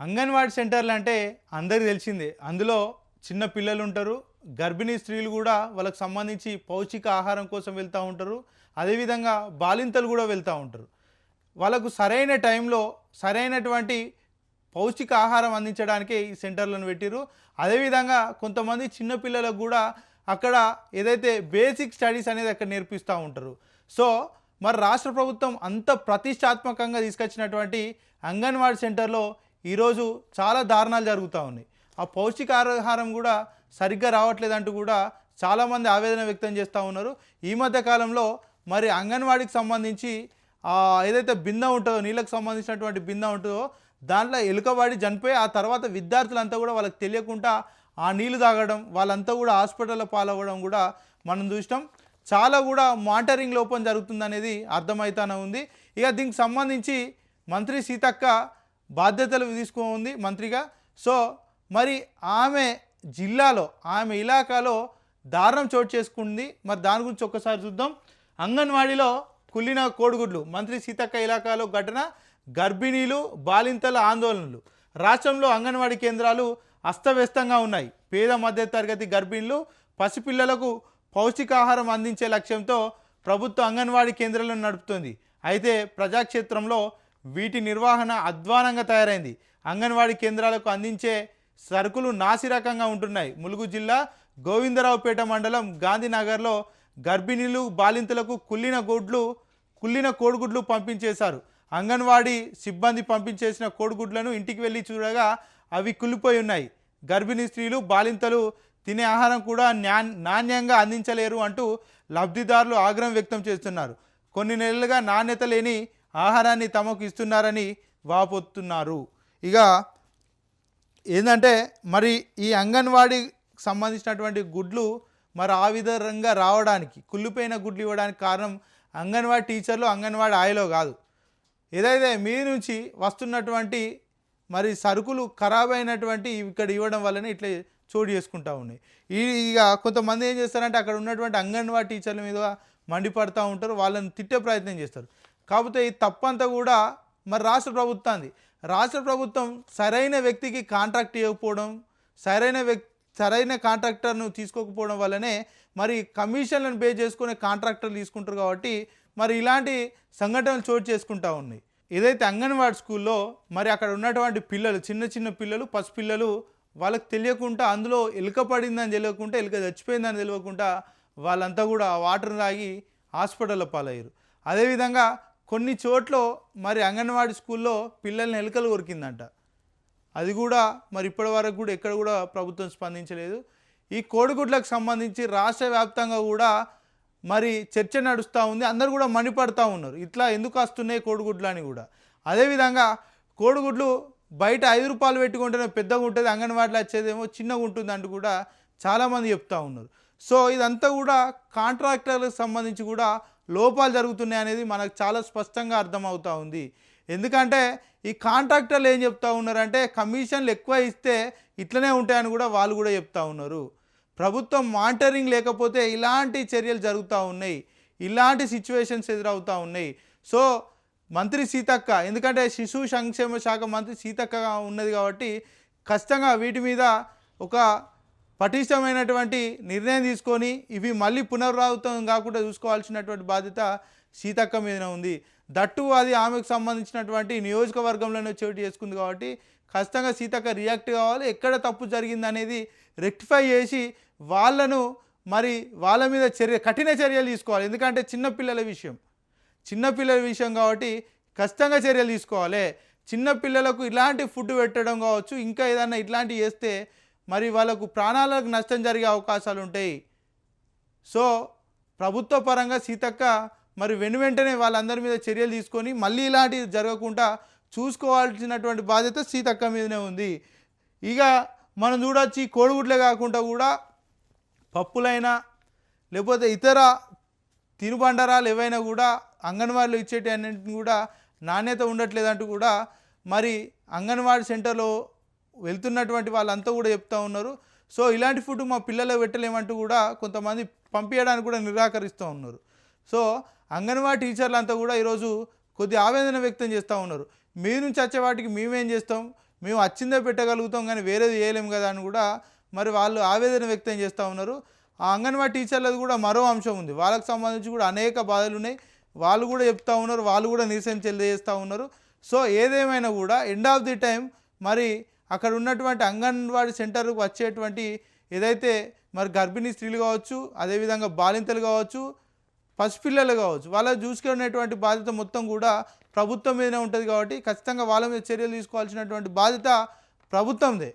అంగన్వాడీ సెంటర్లు అంటే అందరికీ తెలిసిందే. అందులో చిన్న పిల్లలు ఉంటారు. గర్భిణీ స్త్రీలు కూడా వాళ్ళకి సంబంధించి పౌష్టిక ఆహారం కోసం వెళ్తూ ఉంటారు. అదేవిధంగా బాలింతలు కూడా వెళ్తూ ఉంటారు. వాళ్ళకు సరైన టైంలో సరైనటువంటి పౌష్టిక ఆహారం అందించడానికే ఈ సెంటర్లను పెట్టిరు అదేవిధంగా కొంతమంది చిన్నపిల్లలకు కూడా అక్కడ ఏదైతే బేసిక్ స్టడీస్ అనేది అక్కడ నేర్పిస్తూ ఉంటారు. సో మరి రాష్ట్ర ప్రభుత్వం అంత ప్రతిష్టాత్మకంగా తీసుకొచ్చినటువంటి అంగన్వాడీ సెంటర్లో ఈరోజు చాలా దారుణాలు జరుగుతూ ఉన్నాయి. ఆ పౌష్టికాహారం కూడా సరిగ్గా రావట్లేదంటూ కూడా చాలామంది ఆవేదన వ్యక్తం చేస్తూ ఉన్నారు. ఈ మధ్య కాలంలో మరి అంగన్వాడికి సంబంధించి ఏదైతే బింద ఉంటుందో నీళ్ళకి సంబంధించినటువంటి బింద ఉంటుందో దాంట్లో ఎలుకవాడి చనిపోయి ఆ తర్వాత విద్యార్థులంతా కూడా వాళ్ళకి తెలియకుండా ఆ నీళ్ళు తాగడం వాళ్ళంతా కూడా హాస్పిటల్లో పాలవ్వడం కూడా మనం చూసినాం. చాలా కూడా మానిటరింగ్ లోపం జరుగుతుందనేది అర్థమవుతానే ఉంది. ఇక దీనికి సంబంధించి మంత్రి సీతక్క బాధ్యతలు తీసుకుంది మంత్రిగా. సో మరి ఆమె జిల్లాలో ఆమె ఇలాకాలో దారుణం చోటు చేసుకుంది. మరి దాని గురించి ఒక్కసారి చూద్దాం. అంగన్వాడీలో కుళ్ళిన కోడిగుడ్లు మంత్రి సీతక్క ఇలాకాలో ఘటన గర్భిణీలు బాలింతల ఆందోళనలు. రాష్ట్రంలో అంగన్వాడీ కేంద్రాలు అస్తవ్యస్తంగా ఉన్నాయి. పేద మధ్య తరగతి గర్భిణులు పసిపిల్లలకు పౌష్టికాహారం అందించే లక్ష్యంతో ప్రభుత్వ అంగన్వాడీ కేంద్రాలను నడుపుతుంది. అయితే ప్రజాక్షేత్రంలో వీటి నిర్వహణ అధ్వానంగా తయారైంది. అంగన్వాడీ కేంద్రాలకు అందించే సరుకులు నాసిరకంగా ఉంటున్నాయి. ములుగు జిల్లా గోవిందరావుపేట మండలం గాంధీనగర్లో గర్భిణీలు బాలింతలకు కుళ్ళిన గుడ్లు కుళ్ళిన కోడిగుడ్లు పంపించేశారు. అంగన్వాడీ సిబ్బంది పంపించేసిన కోడిగుడ్లను ఇంటికి వెళ్ళి చూడగా అవి కుళ్ళిపోయి ఉన్నాయి. గర్భిణీ స్త్రీలు బాలింతలు తినే ఆహారం కూడా న్యా నాణ్యంగా అందించలేరు అంటూ లబ్ధిదారులు ఆగ్రహం వ్యక్తం చేస్తున్నారు. కొన్ని నెలలుగా నాణ్యత లేని ఆహారాన్ని తమకు ఇస్తున్నారని వాపోతున్నారు. ఇక ఏంటంటే మరి ఈ అంగన్వాడీకి సంబంధించినటువంటి గుడ్లు మరి ఆ విధంగా రావడానికి కుళ్ళిపోయిన గుడ్లు ఇవ్వడానికి కారణం అంగన్వాడీ టీచర్లు అంగన్వాడీ ఆయలో కాదు. ఏదైతే మీ నుంచి వస్తున్నటువంటి మరి సరుకులు ఖరాబ్ అయినటువంటి ఇక్కడ ఇవ్వడం వల్లనే ఇట్లా చోటు చేసుకుంటా ఉన్నాయి. ఈ ఇక కొంతమంది ఏం చేస్తారంటే అక్కడ ఉన్నటువంటి అంగన్వాడీ టీచర్ల మీద మండిపడతా ఉంటారు వాళ్ళని తిట్టే ప్రయత్నం చేస్తారు. కాకపోతే ఈ తప్పంతా కూడా మరి రాష్ట్ర ప్రభుత్వాన్ని రాష్ట్ర ప్రభుత్వం సరైన వ్యక్తికి కాంట్రాక్ట్ ఇవ్వకపోవడం సరైన వ్యక్తి సరైన కాంట్రాక్టర్ను తీసుకోకపోవడం వల్లనే మరి కమిషన్లను పే చేసుకునే కాంట్రాక్టర్లు తీసుకుంటారు కాబట్టి మరి ఇలాంటి సంఘటనలు చోటు చేసుకుంటా ఉన్నాయి. ఏదైతే అంగన్వాడీ స్కూల్లో మరి అక్కడ ఉన్నటువంటి పిల్లలు చిన్న చిన్న పిల్లలు పసిపిల్లలు వాళ్ళకి తెలియకుండా అందులో ఎలుక పడిందని తెలియకుండా ఎలుక చచ్చిపోయిందని తెలియకుండా వాళ్ళంతా కూడా వాటర్ తాగి హాస్పిటల్లో పాలయ్యారు. అదేవిధంగా కొన్ని చోట్ల మరి అంగన్వాడీ స్కూల్లో పిల్లల్ని ఎలుకలు కొరికిందంట. అది కూడా మరి ఇప్పటి వరకు కూడా ఎక్కడ కూడా ప్రభుత్వం స్పందించలేదు. ఈ కోడిగుడ్లకు సంబంధించి రాష్ట్ర వ్యాప్తంగా కూడా మరి చర్చ నడుస్తూ ఉంది. అందరు కూడా మణిపడుతూ ఉన్నారు. ఇట్లా ఎందుకు వస్తున్నాయి కోడిగుడ్లు అని కూడా. అదేవిధంగా కోడిగుడ్లు బయట ఐదు రూపాయలు పెట్టుకుంటేనే పెద్దగా ఉంటుంది అంగన్వాడీలో వచ్చేదేమో చిన్నగా ఉంటుంది అంటూ కూడా చాలామంది చెప్తూ ఉన్నారు. సో ఇదంతా కూడా కాంట్రాక్టర్లకు సంబంధించి కూడా లోపాలు జరుగుతున్నాయి అనేది మనకు చాలా స్పష్టంగా అర్థమవుతూ ఉంది. ఎందుకంటే ఈ కాంట్రాక్టర్లు ఏం చెప్తా ఉన్నారంటే కమిషన్లు ఎక్కువ ఇస్తే ఇట్లనే ఉంటాయని కూడా వాళ్ళు కూడా చెప్తా ఉన్నారు. ప్రభుత్వం మానిటరింగ్ లేకపోతే ఇలాంటి చర్యలు జరుగుతూ ఉన్నాయి. ఇలాంటి సిచ్యువేషన్స్ ఎదురవుతూ ఉన్నాయి. సో మంత్రి సీతక్క ఎందుకంటే శిశు సంక్షేమ శాఖ మంత్రి సీతక్కగా ఉన్నది కాబట్టి ఖచ్చితంగా వీటి మీద ఒక పటిష్టమైనటువంటి నిర్ణయం తీసుకొని ఇవి మళ్ళీ పునరావృతం కాకుండా చూసుకోవాల్సినటువంటి బాధ్యత సీతక్క మీదనే ఉంది. దట్టు అది ఆమెకు సంబంధించినటువంటి నియోజకవర్గంలోనే చోటు చేసుకుంది కాబట్టి ఖచ్చితంగా సీతక్క రియాక్ట్ కావాలి. ఎక్కడ తప్పు జరిగింది అనేది రెక్టిఫై చేసి వాళ్ళను మరి వాళ్ళ మీద చర్య కఠిన చర్యలు తీసుకోవాలి. ఎందుకంటే చిన్నపిల్లల విషయం. చిన్నపిల్లల విషయం కాబట్టి ఖచ్చితంగా చర్యలు తీసుకోవాలి. చిన్నపిల్లలకు ఇలాంటి ఫుడ్ పెట్టడం కావచ్చు ఇంకా ఏదైనా ఇట్లాంటివి చేస్తే మరి వాళ్ళకు ప్రాణాలకు నష్టం జరిగే అవకాశాలు ఉంటాయి. సో ప్రభుత్వ పరంగా సీతక్క మరి వెను వెంటనే వాళ్ళందరి మీద చర్యలు తీసుకొని మళ్ళీ ఇలాంటివి జరగకుండా చూసుకోవాల్సినటువంటి బాధ్యత సీతక్క మీదనే ఉంది. ఇక మనం చూడొచ్చు కోడిగుడ్లే కాకుండా కూడా పప్పులైనా లేకపోతే ఇతర తినుబండరాలు ఏవైనా కూడా అంగన్వాడీలో ఇచ్చేటి అన్నింటిని కూడా నాణ్యత ఉండట్లేదంటూ కూడా మరి అంగన్వాడీ సెంటర్లో వెళ్తున్నటువంటి వాళ్ళంతా కూడా చెప్తా ఉన్నారు. సో ఇలాంటి ఫుడ్ మా పిల్లలు పెట్టలేమంటూ కూడా కొంతమంది పంపించడానికి కూడా నిరాకరిస్తూ ఉన్నారు. సో అంగన్వాడీ టీచర్లు అంతా కూడా ఈరోజు కొద్ది ఆవేదన వ్యక్తం చేస్తూ ఉన్నారు. మీ నుంచి వచ్చే వాటికి మేమేం చేస్తాం? మేము వచ్చిందే పెట్టగలుగుతాం కానీ వేరేది చేయలేము కదా అని కూడా మరి వాళ్ళు ఆవేదన వ్యక్తం చేస్తూ ఉన్నారు. ఆ అంగన్వాడీ టీచర్లది కూడా మరో అంశం ఉంది. వాళ్ళకి సంబంధించి కూడా అనేక బాధలు ఉన్నాయి. వాళ్ళు కూడా చెప్తా ఉన్నారు. వాళ్ళు కూడా నిరసన తెలియజేస్తూ ఉన్నారు. సో ఏదేమైనా కూడా ఎండ్ ఆఫ్ ది టైం మరి అక్కడ ఉన్నటువంటి అంగన్వాడీ సెంటర్కు వచ్చేటువంటి ఏదైతే మరి గర్భిణీ స్త్రీలు కావచ్చు అదేవిధంగా బాలింతలు కావచ్చు పసిపిల్లలు కావచ్చు వాళ్ళ చూసుకునేటువంటి బాధ్యత మొత్తం కూడా ప్రభుత్వం మీదనే ఉంటుంది కాబట్టి ఖచ్చితంగా వాళ్ళ మీద చర్యలు తీసుకోవాల్సినటువంటి బాధ్యత ప్రభుత్వందే.